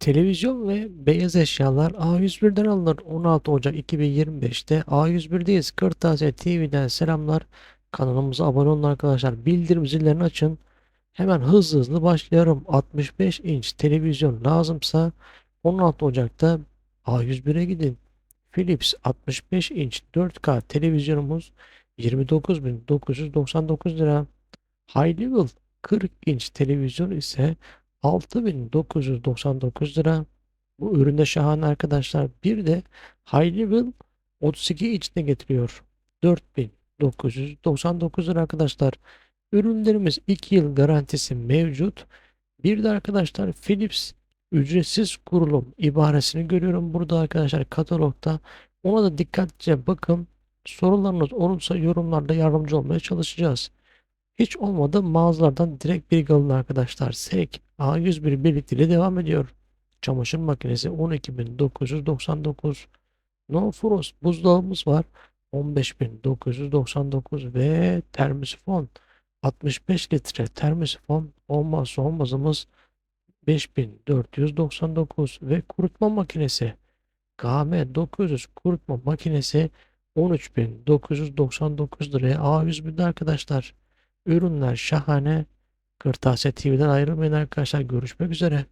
Televizyon ve beyaz eşyalar A101'den alınır. 16 Ocak 2025'te A101'deyiz. Kırtasiye TV'den selamlar. Kanalımıza abone olun arkadaşlar. Bildirim zillerini açın. Hemen hızlı hızlı başlıyorum. 65 inç televizyon lazımsa 16 Ocak'ta A101'e gidin. Philips 65 inç 4K televizyonumuz 29.999 lira. High Level 40 inç televizyon ise 6999 lira. Bu ürün de şahane arkadaşlar. Bir de High Level 32 inçte getiriyor. 4999 lira arkadaşlar. Ürünlerimiz 2 yıl garantisi mevcut. Bir de arkadaşlar Philips ücretsiz kurulum ibaresini görüyorum burada arkadaşlar katalogda. Ona da dikkatlice bakın. Sorularınız olursa yorumlarda yardımcı olmaya çalışacağız. Hiç olmadı mağazalardan direkt bilgi alın arkadaşlar. SEK A101 birlikteliği devam ediyor. Çamaşır makinesi 12.999. No Frost buzdolabımız var. 15.999 ve termosifon 65 litre termosifon olmazsa olmazımız 5499 ve kurutma makinesi KM 900 kurutma makinesi 13.999 liraya A101'de arkadaşlar. Ürünler şahane. Kırtasiye TV'den ayrılmayın arkadaşlar. Görüşmek üzere.